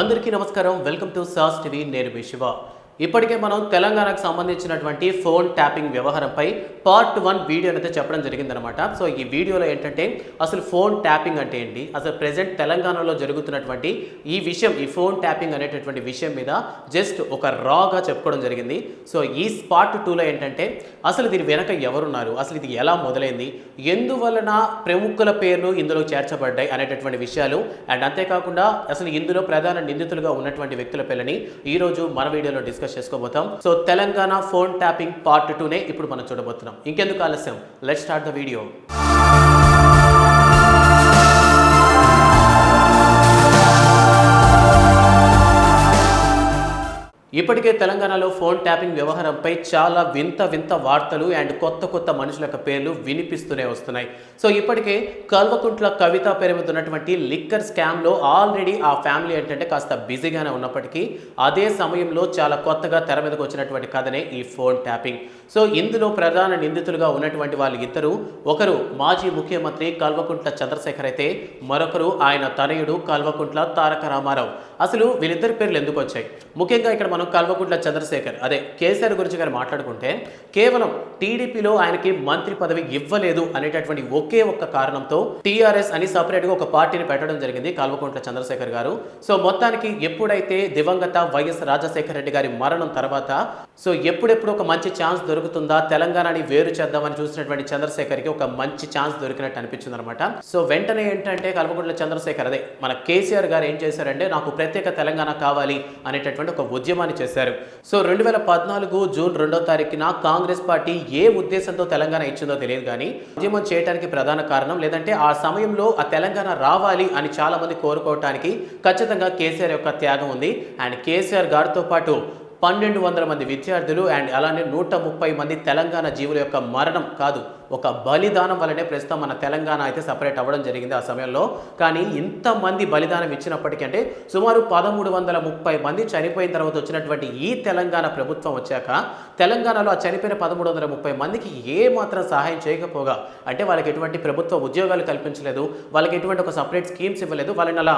అందరికీ నమస్కారం. Welcome to SAS TV. నేను మీ శివ. ఇప్పటికే మనం తెలంగాణకు సంబంధించినటువంటి ఫోన్ ట్యాపింగ్ వ్యవహారంపై పార్ట్ వన్ వీడియో అయితే చెప్పడం జరిగిందనమాట సో ఈ వీడియోలో ఏంటంటే అసలు ఫోన్ ట్యాపింగ్ అంటే ఏంటి? అసలు ప్రజెంట్ తెలంగాణలో జరుగుతున్నటువంటి ఈ విషయం ఈ ఫోన్ ట్యాపింగ్ అనేటటువంటి విషయం మీద జస్ట్ ఒక రాగా చెప్పుకోవడం జరిగింది. సో ఈ స్పాట్ టూలో ఏంటంటే అసలు దీని వెనక ఎవరున్నారు? అసలు ఇది ఎలా మొదలైంది? ఎందువలన ప్రముఖుల పేర్లు ఇందులో చేర్చబడ్డాయి అనేటటువంటి విషయాలు? అండ్ అంతేకాకుండా అసలు ఇందులో ప్రధాన నిందితులుగా ఉన్నటువంటి వ్యక్తుల పేర్లని ఈ రోజు మన వీడియోలో discuss చేసుకోబోతాం. So Telangana phone tapping part టూనే ఇప్పుడు మనం చూడబోతున్నాం. ఇంకెందుకు ఆలస్యం? లెట్ స్టార్ట్ ద వీడియో ఇప్పటికే తెలంగాణలో ఫోన్ ట్యాపింగ్ వ్యవహారంపై చాలా వింత వింత వార్తలు అండ్ కొత్త కొత్త మనుషుల యొక్క పేర్లు వినిపిస్తూనే వస్తున్నాయి. సో ఇప్పటికే కల్వకుంట్ల కవిత పేరు మీద ఉన్నటువంటి లిక్కర్ స్కామ్లో ఆల్రెడీ ఆ ఫ్యామిలీ ఏంటంటే కాస్త బిజీగానే ఉన్నప్పటికీ అదే సమయంలో చాలా కొత్తగా తెర మీదకి వచ్చినటువంటి కథనే ఈ ఫోన్ ట్యాపింగ్. సో ఇందులో ప్రధాన నిందితులుగా ఉన్నటువంటి వాళ్ళు ఇద్దరు. ఒకరు మాజీ ముఖ్యమంత్రి కల్వకుంట్ల చంద్రశేఖర్ అయితే మరొకరు ఆయన తనయుడు కల్వకుంట్ల తారక రామారావు. అసలు వీళ్ళిద్దరి పేర్లు ఎందుకు వచ్చాయి? ముఖ్యంగా ఇక్కడ మనం కల్వకుంట్ల చంద్రశేఖర్ అదే కేసీఆర్ గురించి కానీ మాట్లాడుకుంటే కేవలం టీడీపీలో ఆయనకి మంత్రి పదవి ఇవ్వలేదు అనేటటువంటి ఒకే ఒక్క కారణంతో టీఆర్ఎస్ అని సపరేట్గా ఒక పార్టీని పెట్టడం జరిగింది కల్వకుంట్ల చంద్రశేఖర్ గారు. సో మొత్తానికి ఎప్పుడైతే దివంగత వైఎస్ రాజశేఖర రెడ్డి గారి మరణం తర్వాత సో ఎప్పుడెప్పుడు ఒక మంచి ఛాన్స్ దొరుకుతుందా? తెలంగాణని వేరు చేద్దామని చూసినటువంటి చంద్రశేఖర్కి ఒక మంచి ఛాన్స్ దొరికినట్టు అనిపించింది అనమాట సో వెంటనే ఏంటంటే కల్వకుంట్ల చంద్రశేఖర్ అదే మన కేసీఆర్ గారు ఏం చేశారంటే నాకు ప్రత్యేక తెలంగాణ కావాలి అనేటటువంటి ఒక ఉద్యమాన్ని చేశారు. సో రెండు వేల పద్నాలుగు జూన్ రెండో తారీఖున కాంగ్రెస్ పార్టీ ఏ ఉద్దేశంతో తెలంగాణ ఇచ్చిందో తెలియదు కానీ ఉద్యమం చేయడానికి ప్రధాన కారణం లేదంటే ఆ సమయంలో ఆ తెలంగాణ రావాలి అని చాలా మంది కోరుకోవటానికి ఖచ్చితంగా కేసీఆర్ యొక్క త్యాగం ఉంది. అండ్ కేసీఆర్ గారితో పాటు పన్నెండు వందల మంది విద్యార్థులు అండ్ అలానే నూట ముప్పై మంది తెలంగాణ జీవుల యొక్క మరణం కాదు. ఒక బలిదానం వల్లనే ప్రస్తుతం మన తెలంగాణ అయితే సపరేట్ అవ్వడం జరిగింది ఆ సమయంలో. కానీ ఇంతమంది బలిదానం ఇచ్చినప్పటికీ అంటే సుమారు పదమూడు వందల ముప్పై మంది చనిపోయిన తర్వాత వచ్చినటువంటి ఈ తెలంగాణ ప్రభుత్వం వచ్చాక తెలంగాణలో ఆ చనిపోయిన పదమూడు వందల ముప్పై మందికి ఏ మాత్రం సహాయం చేయకపోగా అంటే వాళ్ళకి ఎటువంటి ప్రభుత్వ ఉద్యోగాలు కల్పించలేదు వాళ్ళకి ఎటువంటి ఒక సపరేట్ స్కీమ్స్ ఇవ్వలేదు వాళ్ళని అలా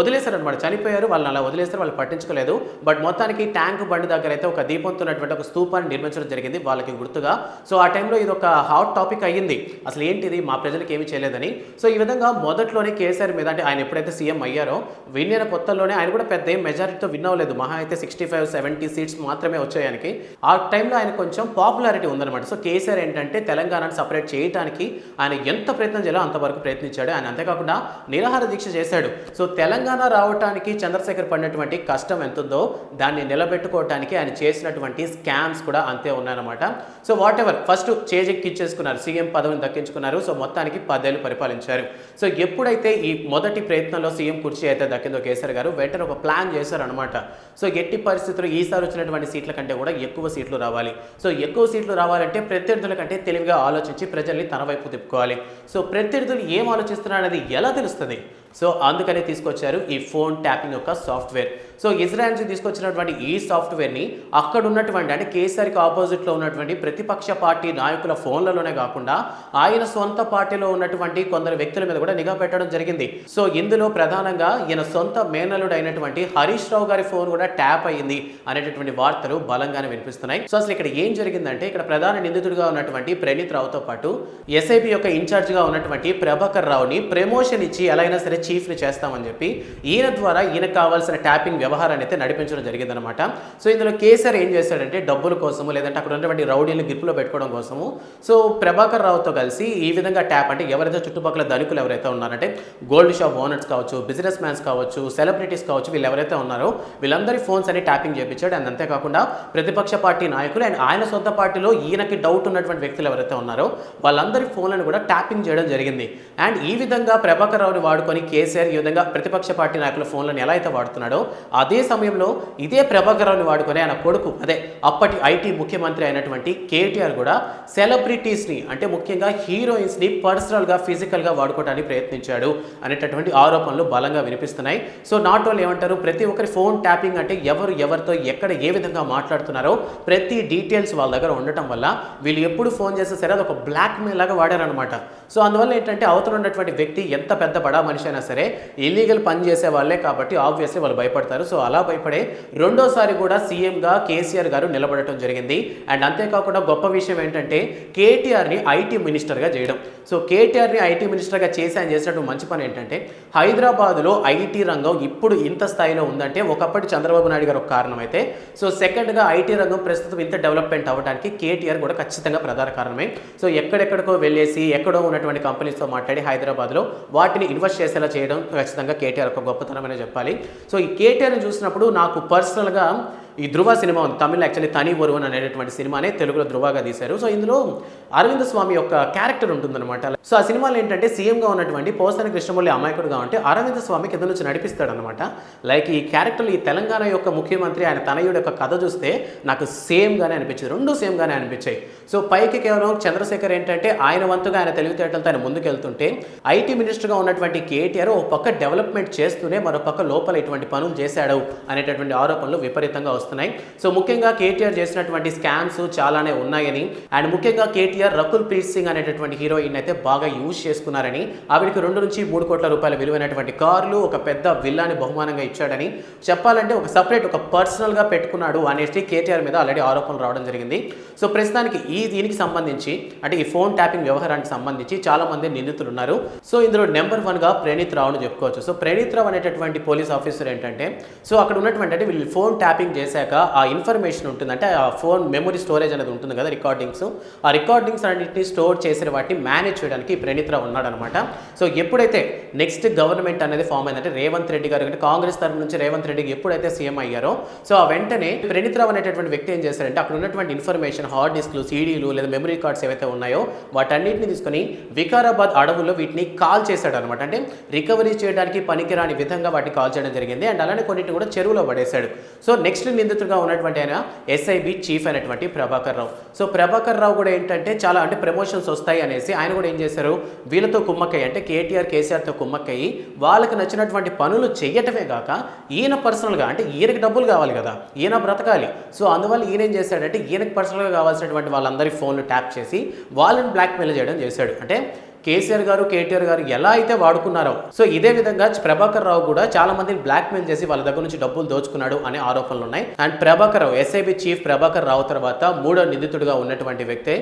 వదిలేశారు అనమాట చనిపోయారు వాళ్ళని అలా వదిలేస్తారు వాళ్ళు పట్టించుకోలేదు. బట్ మొత్తానికి ట్యాంక్ బండి దగ్గర అయితే ఒక దీపంతో ఉన్నటువంటి ఒక స్తూపాన్ని నిర్మించడం జరిగింది వాళ్ళకి గుర్తుగా. సో ఆ టైంలో ఇది ఒక హాట్ టాపిక్ అయ్యింది. అసలు ఏంటిది? మా ప్రజలకు ఏమి చేయలేదని. సో ఈ విధంగా మొదట్లోనే కేసీఆర్ మీద అంటే ఆయన ఎప్పుడైతే సీఎం అయ్యారో విన్నిన కొత్తలోనే ఆయన కూడా పెద్ద మెజారిటీతో విన్ అవ్వలేదు. మహా అయితే సిక్స్టీ ఫైవ్ సెవెంటీ సీట్స్ మాత్రమే వచ్చాయనికి ఆ టైంలో ఆయన కొంచెం పాపులారిటీ ఉందన్నమాట. సో కేసీఆర్ ఏంటంటే తెలంగాణను సపరేట్ చేయడానికి ఆయన ఎంత ప్రయత్నం చేయాలో అంతవరకు ప్రయత్నించాడు. ఆయన అంతేకాకుండా నిరాహార దీక్ష చేశాడు. సో తెలంగాణ రావడానికి చంద్రశేఖర్ పడినటువంటి కష్టం ఎంత ఉందో దాన్ని నిలబెట్టుకోవడానికి ఆయన చేసినటువంటి స్కామ్స్ కూడా అంతే ఉన్నాయన్నమాట. సో వాట్ ఎవర్ ఫస్ట్ చేజెక్కిచ్చేసుకున్నారు. సీఎం పదవిని దక్కించుకున్నారు. సో మొత్తానికి పదేళ్ళు పరిపాలించారు. సో ఎప్పుడైతే ఈ మొదటి ప్రయత్నంలో సీఎం కుర్చీ అయితే దక్కిందో కేసీఆర్ గారు వెంటనే ఒక ప్లాన్ చేశారనమాట సో ఎట్టి పరిస్థితుల్లో ఈసారి వచ్చినటువంటి సీట్ల కంటే కూడా ఎక్కువ సీట్లు రావాలి. సో ఎక్కువ సీట్లు రావాలంటే ప్రత్యర్థుల కంటే తెలివిగా ఆలోచించి ప్రజల్ని తన వైపు తిప్పుకోవాలి. సో ప్రత్యర్థులు ఏం ఆలోచిస్తున్నారు అనేది ఎలా తెలుస్తుంది? సో అందుకనే తీసుకొచ్చారు ఈ ఫోన్ ట్యాపింగ్ యొక్క సాఫ్ట్వేర్. సో ఇజ్రాయెల్ నుంచి తీసుకొచ్చినటువంటి ఈ సాఫ్ట్వేర్ని అక్కడ ఉన్నటువంటి అంటే కేసీఆర్కి ఆపోజిట్లో ఉన్నటువంటి ప్రతిపక్ష పార్టీ నాయకుల ఫోన్లలోనే కాకుండా ఆయన సొంత పార్టీలో ఉన్నటువంటి కొందరు వ్యక్తుల మీద కూడా నిఘా పెట్టడం జరిగింది. సో ఇందులో ప్రధానంగా ఈయన సొంత మేనలుడు అయినటువంటి హరీష్ రావు గారి ఫోన్ కూడా ట్యాప్ అయ్యింది అనేటటువంటి వార్తలు బలంగానే వినిపిస్తున్నాయి. సో అసలు ఇక్కడ ఏం జరిగిందంటే ఇక్కడ ప్రధాన నిందితుడిగా ఉన్నటువంటి ప్రణీత్ రావుతో పాటు ఎస్ఐబి యొక్క ఇన్ఛార్జ్గా ఉన్నటువంటి ప్రభాకర్ రావుని ప్రమోషన్ ఇచ్చి ఎలా అయినా సరే చీఫ్ని చేస్తామని చెప్పి ఈయన ద్వారా ఈయనకు కావాల్సిన ట్యాపింగ్ వ్యవహారాన్ని అయితే నడిపించడం జరిగిందనమాట సో ఇందులో కేసీఆర్ ఏం చేశాడంటే డబ్బుల కోసము లేదంటే అక్కడ ఉన్నటువంటి రౌడీలను గిప్పులో పెట్టుకోవడం కోసము సో ప్రభాకర్ రావుతో కలిసి ఈ విధంగా ట్యాప్ అంటే ఎవరైతే చుట్టుపక్కల ధనికులు ఎవరైతే ఉన్నారంటే గోల్డ్ షాప్ ఓనర్స్ కావచ్చు బిజినెస్ మ్యాన్స్ కావచ్చు సెలబ్రిటీస్ కావచ్చు వీళ్ళు ఎవరైతే ఉన్నారో వీళ్ళందరి ఫోన్స్ అని ట్యాపింగ్ చేయించాడు అండ్ అంతేకాకుండా ప్రతిపక్ష పార్టీ నాయకులు అండ్ ఆయన సొంత పార్టీలో ఈయనకి డౌట్ ఉన్నటువంటి వ్యక్తులు ఎవరైతే ఉన్నారో వాళ్ళందరి ఫోన్లను కూడా ట్యాపింగ్ చేయడం జరిగింది. అండ్ ఈ విధంగా ప్రభాకర్ రావుని వాడుకొని కేసీఆర్ ఈ విధంగా ప్రతిపక్ష పార్టీ నాయకుల ఫోన్లను ఎలా అయితే వాడుతున్నాడో అదే సమయంలో ఇదే ప్రభాకర్ వాడుకునే వాడుకొని ఆయన కొడుకు అదే అప్పటి ఐటీ ముఖ్యమంత్రి అయినటువంటి కేటీఆర్ కూడా సెలబ్రిటీస్ని అంటే ముఖ్యంగా హీరోయిన్స్ని పర్సనల్గా ఫిజికల్గా వాడుకోవడానికి ప్రయత్నించాడు అనేటటువంటి ఆరోపణలు బలంగా వినిపిస్తున్నాయి. సో నాట్ ఓన్లీ ఏమంటారు ప్రతి ఒక్కరి ఫోన్ ట్యాపింగ్ అంటే ఎవరు ఎవరితో ఎక్కడ ఏ విధంగా మాట్లాడుతున్నారో ప్రతి డీటెయిల్స్ వాళ్ళ దగ్గర ఉండటం వల్ల వీళ్ళు ఎప్పుడు ఫోన్ చేస్తే సరే అది ఒక బ్లాక్ మెయిల్ లాగా వాడారనమాట సో అందువల్ల ఏంటంటే అవతల ఉన్నటువంటి వ్యక్తి ఎంత పెద్ద బడా మనిషి అయినా సరే ఇల్లీగల్ పని చేసే వాళ్ళే కాబట్టి ఆబ్వియస్లీ వాళ్ళు భయపడతారు. సో అలా భయపడే రెండోసారి కూడా సీఎంగా కేసీఆర్ గారు నిలబడటం జరిగింది. అండ్ అంతేకాకుండా గొప్ప విషయం ఏంటంటే కేటీఆర్ని ఐటీ మినిస్టర్గా చేయడం. సో కేటీఆర్ని ఐటీ మినిస్టర్గా చేసి ఆయన చేసినట్టు మంచి పని ఏంటంటే హైదరాబాద్లో ఐటీ రంగం ఇప్పుడు ఇంత స్థాయిలో ఉందంటే ఒకప్పటి చంద్రబాబు నాయుడు గారు ఒక కారణం అయితే సో సెకండ్గా ఐటీ రంగం ప్రస్తుతం ఇంత డెవలప్మెంట్ అవ్వడానికి కేటీఆర్ కూడా ఖచ్చితంగా ప్రధాన కారణమే. సో ఎక్కడెక్కడికో వెళ్ళేసి ఎక్కడో ఉన్నటువంటి కంపెనీస్తో మాట్లాడి హైదరాబాద్లో వాటిని ఇన్వెస్ట్ చేసేలా చేయడం ఖచ్చితంగా కేటీఆర్ ఒక గొప్పతనమనే చెప్పాలి. సో ఈ చూసినప్పుడు నాకు పర్సనల్గా ఈ ధృవ సినిమా ఉంది. తమిళ యాక్చువల్లీ తని ఒరువన్ అనేటటువంటి సినిమానే తెలుగులో ధృవగా తీశారు. సో ఇందులో అరవింద్ స్వామి యొక్క క్యారెక్టర్ ఉంటుందన్నమాట. సో ఆ సినిమాలో ఏంటంటే సీఎంగా ఉన్నటువంటి పోసాని కృష్ణమూర్తి అమాయకుడుగా ఉంటే అరవింద్ స్వామి కింద నుంచి నడిపిస్తాడనమాట లైక్ ఈ క్యారెక్టర్ ఈ తెలంగాణ యొక్క ముఖ్యమంత్రి ఆయన తనయుడు యొక్క కథ చూస్తే నాకు సేమ్గానే అనిపించింది. రెండు సేమ్గానే అనిపించాయి. సో పైకి కేవలం చంద్రశేఖర్ ఏంటంటే ఆయన వంతుగా ఆయన తెలివితేటలతో ఆయన ముందుకెళ్తుంటే ఐటీ మినిస్టర్గా ఉన్నటువంటి కేటీఆర్ ఒక పక్క డెవలప్మెంట్ చేస్తూనే మరో పక్క లోపల ఇటువంటి పనులు చేశాడు అనేటటువంటి ఆరోపణలు విపరీతంగా వస్తున్నాయి. సో ముఖ్యంగా కేటీఆర్ చేసినటువంటి స్కామ్స్ చాలానే ఉన్నాయని అండ్ ముఖ్యంగా కేటీఆర్ రకుల్ ప్రీత్ సింగ్ అనేటటువంటి హీరోయిన్ అయితే బాగా యూజ్ చేసుకున్నారని ఆవిడకి రెండు నుంచి మూడు కోట్ల రూపాయల విలువైనటువంటి కార్లు ఒక పెద్ద విల్లాని బహుమానంగా ఇచ్చాడని చెప్పాలంటే ఒక సపరేట్ ఒక పర్సనల్గా పెట్టుకున్నాడు అనేసి కేటీఆర్ మీద ఆల్రెడీ ఆరోపణలు రావడం జరిగింది. సో ప్రస్తుతానికి ఈ దీనికి సంబంధించి అంటే ఈ ఫోన్ ట్యాపింగ్ వ్యవహారానికి సంబంధించి చాలా మంది నిందితులు ఉన్నారు. సో ఇందులో నెంబర్ వన్గా ప్రణీత్ రావును చెప్పుకోవచ్చు. సో ప్రణీత్ రావు అనేటటువంటి పోలీస్ ఆఫీసర్ ఏంటంటే సో అక్కడ ఉన్నటువంటి అంటే వీళ్ళు ఫోన్ ట్యాపింగ్ చేసి చేశాక ఆ ఇన్ఫర్మేషన్ ఉంటుంది అంటే ఆ ఫోన్ మెమరీ స్టోరేజ్ అనేది ఉంటుంది కదా రికార్డింగ్స్. ఆ రికార్డింగ్స్ అన్నింటినీ స్టోర్ చేసిన వాటిని మేనేజ్ చేయడానికి ఈ ఉన్నాడనమాట. సో ఎప్పుడైతే నెక్స్ట్ గవర్నమెంట్ అనేది ఫామ్ అయిందంటే రేవంత్ రెడ్డి గారు అంటే కాంగ్రెస్ తరఫు నుంచి రేవంత్ రెడ్డికి ఎప్పుడైతే సీఎం అయ్యారో సో ఆ వెంటనే ప్రణీత్రావు అనేటటువంటి వ్యక్తి ఏం చేశారంటే అక్కడ ఉన్నటువంటి ఇన్ఫర్మేషన్ హార్డ్ డిస్క్లు సీడీలు లేదా మెమరీ కార్డ్స్ ఏవైతే ఉన్నాయో వాటన్నిటిని తీసుకొని వికారాబాద్ అడవుల్లో వీటిని కాల్ చేశాడు అనమాట అంటే రికవరీ చేయడానికి పనికిరాని విధంగా వాటిని కాల్ చేయడం జరిగింది. అండ్ అలానే కొన్నిటిని కూడా చెరువులో పడేశాడు. సో నెక్స్ట్ నిందితుడిగా ఉన్నటువంటి ఆయన ఎస్ఐబి చీఫ్ అయినటువంటి ప్రభాకర్ రావు. సో ప్రభాకర్ రావు కూడా ఏంటంటే చాలా అంటే ప్రమోషన్స్ వస్తాయి అనేసి ఆయన కూడా ఏం చేశారు? వీళ్ళతో కుమ్మక్కయ్య అంటే కేటీఆర్ కేసీఆర్తో కుమ్మక్కయ్యి వాళ్ళకి నచ్చినటువంటి పనులు చేయటమే కాక ఈయన పర్సనల్గా అంటే ఈయనకి డబ్బులు కావాలి కదా ఈయన బ్రతకాలి. సో అందువల్ల ఈయన ఏం చేశాడంటే ఈయనకి పర్సనల్గా కావాల్సినటువంటి వాళ్ళందరి ఫోన్లు ట్యాప్ చేసి వాళ్ళని బ్లాక్మెయిల్ చేయడం చేశాడు. అంటే కేసీఆర్ గారు కేటీఆర్ గారు ఎలా అయితే వాడుకున్నారో. సో ఇదే విధంగా ప్రభాకర్ రావు కూడా చాలా మందిని బ్లాక్మెయిల్ చేసి వాళ్ళ దగ్గర నుంచి డబ్బులు దోచుకున్నాడు అనే ఆరోపణలు ఉన్నాయి. And Prabhakar Rao SIB chief Prabhakar Rao తర్వాత మూడో నిందితుడిగా ఉన్నటువంటి వ్యక్తే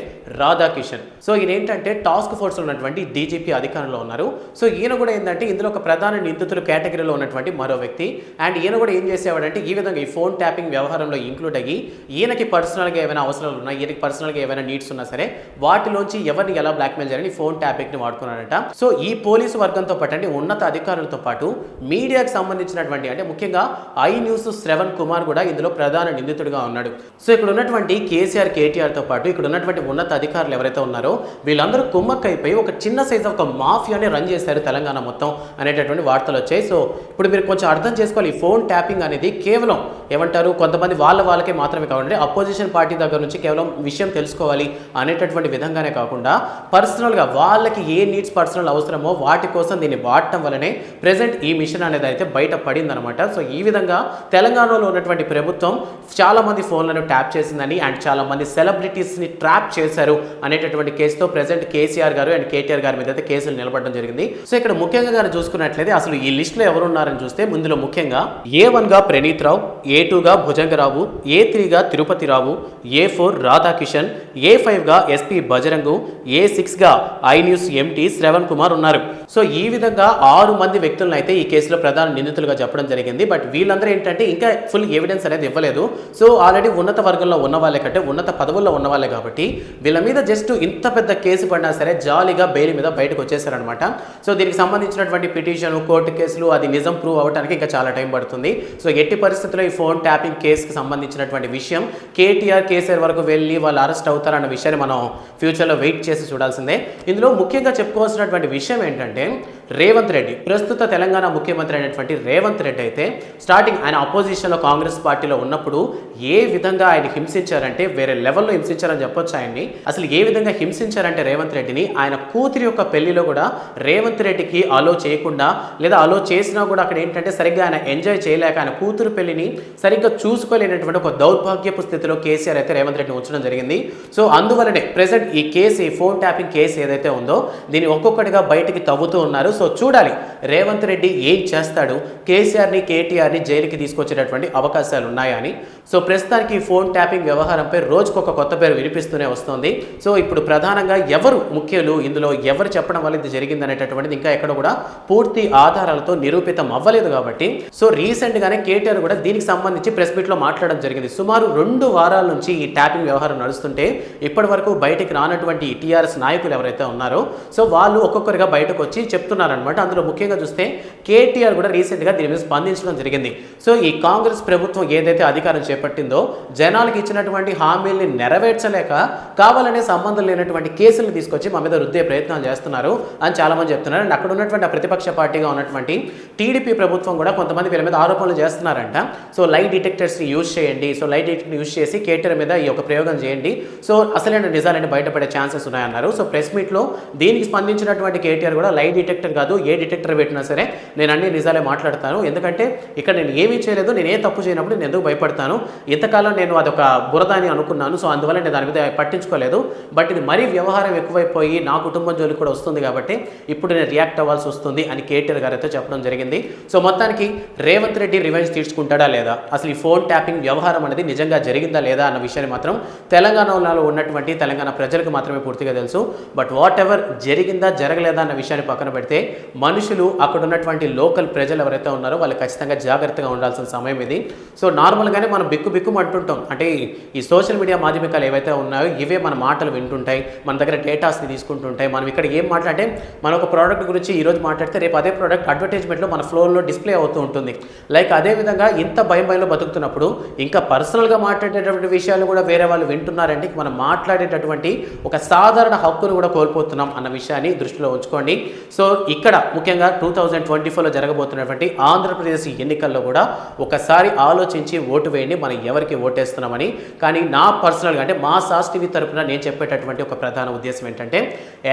రాధాకిషన్. సో ఈయన ఏంటంటే టాస్క్ ఫోర్స్ ఉన్నటువంటి డీజీపీ అధికారంలో ఉన్నారు. సో ఈయన కూడా ఏంటంటే ఇందులో ఒక ప్రధాన నిందితులు కేటగిరీలో ఉన్నటువంటి మరో వ్యక్తి. అండ్ ఈయన కూడా ఏం చేసేవాడంటే ఈ విధంగా ఈ ఫోన్ ట్యాపింగ్ వ్యవహారంలో ఇంక్లూడ్ అయ్యి ఈయనకి పర్సనల్గా ఏమైనా అవసరాలు ఉన్నా ఈయనకి పర్సనల్గా ఏమైనా నీడ్స్ ఉన్నా సరే వాటిలోంచి ఎవరిని ఎలా బ్లాక్మెయిల్ చేయాలని ఫోన్ ట్యాపింగ్ ని వాడుకున్నాడట. సో ఈ పోలీసు వర్గంతో పాటు అంటే ఉన్నత అధికారులతో పాటు మీడియాకు సంబంధించినటువంటి అంటే ముఖ్యంగా ఐ న్యూస్ శ్రవణ్ కుమార్ కూడా ఇందులో ప్రధాన నిందితుడిగా ఉన్నాడు. సో ఇక్కడ ఉన్నటువంటి కేసీఆర్ కేటీఆర్తో పాటు ఇక్కడ ఉన్నటువంటి ఉన్నత అధికారులు ఎవరైతే ఉన్నారో వీళ్ళందరూ కుమ్మక్కైపోయి ఒక చిన్న సైజు ఒక మాఫియాని రన్ చేశారు తెలంగాణ మొత్తం అనేటటువంటి వార్తలు వచ్చాయి. సో ఇప్పుడు మీరు కొంచెం అర్థం చేసుకోవాలి. ఈ ఫోన్ ట్యాపింగ్ అనేది కేవలం ఏమంటారు కొంతమంది వాళ్ళ వాళ్ళకే మాత్రమే కావాలి అపోజిషన్ పార్టీ దగ్గర నుంచి కేవలం విషయం తెలుసుకోవాలి అనేటటువంటి విధంగానే కాకుండా పర్సనల్గా వాళ్ళకి ఏ నీడ్స్ పర్సనల్ అవసరమో వాటి కోసం దీన్ని వాడటం వల్లనే ప్రజెంట్ ఈ మిషన్ అనేది అయితే బయట పడిందనమాట సో ఈ విధంగా తెలంగాణలో ఉన్నటువంటి ప్రభుత్వం చాలా మంది ఫోన్లను ట్యాప్ చేసిందని అండ్ చాలా మంది సెలబ్రిటీస్ని ట్రాప్ చేశారు అనేటటువంటి కేసుతో ప్రజెంట్ కేసీఆర్ గారు అండ్ కేటీఆర్ గారి మీద అయితే కేసులు నిలబడడం జరిగింది. సో ఇక్కడ ముఖ్యంగా గారు చూసుకున్నట్లయితే అసలు ఈ లిస్టులో ఎవరున్నారని చూస్తే ముందులో ముఖ్యంగా ఏ వన్గా ప్రణీత్ రావు ఏ టూగా Bhujangarao A త్రీగా Tirupathi Rao A four Radhakishan A ఫైవ్గా SP Bajrang A సిక్స్గా I news MD Shravan Kumar ఉన్నారు. సో ఈ విధంగా ఆరు మంది వ్యక్తులను అయితే ఈ కేసులో ప్రధాన నిందితులుగా చెప్పడం జరిగింది. బట్ వీళ్ళందరూ ఏంటంటే ఇంకా ఫుల్ ఎవిడెన్స్ అనేది ఇవ్వలేదు. సో ఆల్రెడీ ఉన్నత వర్గంలో ఉన్న వాళ్ళే కంటే ఉన్నత పదవుల్లో ఉన్న వాళ్ళే కాబట్టి వీళ్ళ మీద జస్ట్ ఇంత పెద్ద కేసు పడినా సరే జాలీగా బెయిల్ మీద బయటకు వచ్చేసారనమాట సో దీనికి సంబంధించినటువంటి పిటిషన్ కోర్టు కేసులు అది నిజం ప్రూవ్ అవ్వడానికి ఇంకా చాలా టైం పడుతుంది. సో ఎట్టి పరిస్థితుల్లో ఈ ఫోన్ ట్యాపింగ్ కేసుకి సంబంధించినటువంటి విషయం కేటీఆర్ కేసీఆర్ వరకు వెళ్ళి వాళ్ళు అరెస్ట్ అవుతారన్న విషయాన్ని మనం ఫ్యూచర్లో వెయిట్ చేసి చూడాల్సిందే. ఇందులో ముఖ్యంగా చెప్పుకోవాల్సినటువంటి విషయం ఏంటంటే రేవంత్ రెడ్డి ప్రస్తుత తెలంగాణ ముఖ్యమంత్రి అయినటువంటి రేవంత్ రెడ్డి అయితే స్టార్టింగ్ ఆయన అపోజిషన్లో కాంగ్రెస్ పార్టీలో ఉన్నప్పుడు ఏ విధంగా ఆయన హింసించారంటే వేరే లెవెల్లో హింసించారని చెప్పొచ్చు ఆయన్ని. అసలు ఏ విధంగా హింసించారంటే రేవంత్ రెడ్డిని ఆయన కూతురి యొక్క పెళ్ళిలో కూడా రేవంత్ రెడ్డికి అలో చేయకుండా లేదా అలో చేసినా కూడా అక్కడ ఏంటంటే సరిగ్గా ఆయన ఎంజాయ్ చేయలేక ఆయన కూతురు పెళ్ళిని సరిగ్గా చూసుకోలేనటువంటి ఒక దౌర్భాగ్యపు స్థితిలో కేసీఆర్ అయితే రేవంత్ రెడ్డిని ఉంచడం జరిగింది. సో అందువలనే ప్రెసెంట్ ఈ కేసు ఈ ఫోన్ ట్యాపింగ్ కేసు ఏదైతే ఉందో దీన్ని ఒక్కొక్కటిగా బయటికి తవ్వుతూ ఉన్నారు. సో చూడాలి రేవంత్ రెడ్డి ఏం చేస్తాడు? కేసీఆర్ని కేటీఆర్ని జైలుకి తీసుకొచ్చేటటువంటి అవకాశాలు ఉన్నాయా అని. సో ప్రస్తుతానికి ఈ ఫోన్ ట్యాపింగ్ వ్యవహారంపై రోజుకొక కొత్త పేరు వినిపిస్తూనే వస్తుంది. సో ఇప్పుడు ప్రధానంగా ఎవరు ముఖ్యులు ఇందులో ఎవరు చెప్పడం వల్ల ఇది జరిగిందనేటటువంటిది ఇంకా ఎక్కడ కూడా పూర్తి ఆధారాలతో నిరూపితం అవ్వలేదు కాబట్టి. సో రీసెంట్ గానే కేటీఆర్ కూడా దీనికి సంబంధించి ప్రెస్ మీట్లో మాట్లాడడం జరిగింది. సుమారు రెండు వారాల నుంచి ఈ ట్యాపింగ్ వ్యవహారం నడుస్తుంటే ఇప్పటి వరకు బయటికి రానటువంటి టీఆర్ఎస్ నాయకులు ఎవరైతే ఉన్నారో సో వాళ్ళు ఒక్కొక్కరిగా బయటకు వచ్చి చెప్తున్నారనమాట అందులో ముఖ్యంగా చూస్తే కేటీఆర్ కూడా రీసెంట్గా దీని మీద స్పందించడం జరిగింది. సో ఈ కాంగ్రెస్ ప్రభుత్వం ఏదైతే అధికారం చేపట్టిందో జనాలకు ఇచ్చినటువంటి హామీల్ని నెరవేర్చలేక కావాలనే సంబంధం లేనటువంటి కేసులు తీసుకొచ్చి మా మీద రుద్దే ప్రయత్నాలు చేస్తున్నారు అని చాలామంది చెప్తున్నారు. అండ్ అక్కడ ఉన్నటువంటి ప్రతిపక్ష పార్టీగా ఉన్నటువంటి టీడీపీ ప్రభుత్వం కూడా కొంతమంది వీళ్ళ మీద ఆరోపణలు చేస్తున్నారంట. సో లైట్ డిటెక్టర్స్ని యూజ్ చేయండి. సో లైట్ డిటెక్టర్ యూజ్ చేసి కేటీఆర్ మీద ఈ యొక్క ప్రయోగం చేయండి. సో అసలైన నిజాలని బయటపడే ఛాన్సెస్ ఉన్నాయన్నారు. సో ప్రెస్ మీట్లో దీనికి స్పందించినటువంటి కేటీఆర్ కూడా లైట్ డిటెక్టర్ కాదు ఏ డిటెక్టర్ పెట్టినా సరే నేను అన్ని నిజాలే మాట్లాడతాను. ఎందుకంటే ఇక్కడ నేను ఏమీ చేయలేదు నేను ఏ తప్పు చేయనప్పుడు నేను ఎందుకు భయపడతాను? ఇంతకాలం నేను అదొక బురద అని అనుకున్నాను సో అందువల్ల నేను దాని మీద పట్టించుకోలేదు. బట్ ఇది మరీ వ్యవహారం ఎక్కువైపోయి నా కుటుంబం జోలికి కూడా వస్తుంది కాబట్టి ఇప్పుడు నేను రియాక్ట్ అవ్వాల్సి వస్తుంది అని కేటీఆర్ గారు అయితే చెప్పడం జరిగింది. సో మొత్తానికి రేవంత్ రెడ్డి రివెంజ్ తీర్చుకుంటాడా లేదా? అసలు ఈ ఫోన్ ట్యాపింగ్ వ్యవహారం అనేది నిజంగా జరిగిందా లేదా అన్న విషయాన్ని మాత్రం తెలంగాణలో ఉన్నటువంటి తెలంగాణ ప్రజలకు మాత్రమే పూర్తిగా తెలుసు. బట్ వాట్ ఎవర్ జరిగిందా జరగలేదా అన్న విషయాన్ని పక్కన పెడితే మనుషులు అక్కడ ఉన్నటువంటి లోకల్ ప్రజలు ఎవరైతే ఉన్నారో వాళ్ళు ఖచ్చితంగా జాగ్రత్తగా ఉండాల్సిన సమయం ఇది. సో నార్మల్గానే మనం బిక్కు బిక్కు అంటుంటాం అంటే ఈ సోషల్ మీడియా మాధ్యమికాలు ఏవైతే ఉన్నాయో ఇవే మన మాటలు వింటుంటాయి మన దగ్గర డేటాస్ని తీసుకుంటుంటాయి. మనం ఇక్కడ ఏం మాట్లాడితే మన ఒక ప్రోడక్ట్ గురించి ఈరోజు మాట్లాడితే రేపు అదే ప్రోడక్ట్ అడ్వర్టైజ్మెంట్లో మన ఫ్లోర్లో డిస్ప్లే అవుతూ ఉంటుంది. లైక్ అదే విధంగా ఇంత భయం భయంలో బతుకుతున్నప్పుడు ఇంకా పర్సనల్గా మాట్లాడేటటువంటి విషయాలు కూడా వేరే వాళ్ళు వింటున్నారంటే మనం మాట్లాడేటటువంటి ఒక సాధారణ హక్కును కూడా కోల్పోతున్నాం అన్న విషయాన్ని దృష్టిలో ఉంచుకోండి. సో ఇక్కడ ముఖ్యంగా టూ థౌజండ్ ట్వంటీ ఫోర్లో జరగబోతున్నటువంటి ఆంధ్రప్రదేశ్ ఎన్నికల్లో కూడా ఒకసారి ఆలోచించి ఓటు వేయండి. మనం ఎవరికి ఓటేస్తున్నామని. కానీ నా పర్సనల్గా అంటే మా సాస్ టీవీ తరపున నేను చెప్పేటటువంటి ఒక ప్రధాన ఉద్దేశం ఏంటంటే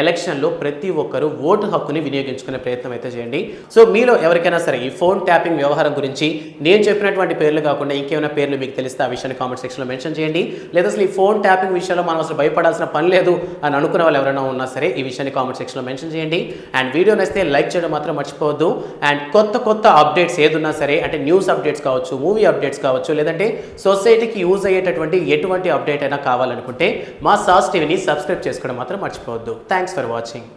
ఎలక్షన్లో ప్రతి ఒక్కరూ ఓటు హక్కుని వినియోగించుకునే ప్రయత్నం అయితే చేయండి. సో మీలో ఎవరికైనా సరే ఈ ఫోన్ ట్యాపింగ్ వ్యవహారం గురించి నేను చెప్పినటువంటి పేర్లు కాకుండా ఇంకేమైనా పేర్లు మీకు తెలిస్తే ఆ విషయాన్ని కామెంట్ సెక్షన్లో మెన్షన్ చేయండి. లేదా అసలు ఈ ఫోన్ ట్యాపింగ్ విషయంలో మనం అసలు భయపడాల్సిన పని లేదు అని అనుకునే వాళ్ళు ఎవరైనా ఉన్నా సరే ఈ విషయాన్ని కామెంట్ సెక్షన్లో మెన్షన్ చేయండి. అండ్ వీడియో నచ్చితే లైక్ చేయడం మాత్రం మర్చిపోవద్దు. అండ్ కొత్త కొత్త అప్డేట్స్ ఏదున్నా సరే అంటే న్యూస్ అప్డేట్స్ కావచ్చు మూవీ అప్డేట్స్ కావచ్చు లేదంటే సొసైటీకి యూజ్ అయ్యేటటువంటి ఎటువంటి అప్డేట్ అయినా కావాలనుకుంటే మా సాస్ టీవీని సబ్స్క్రైబ్ చేసుకోవడం మాత్రం మర్చిపోవద్దు. Thanks for watching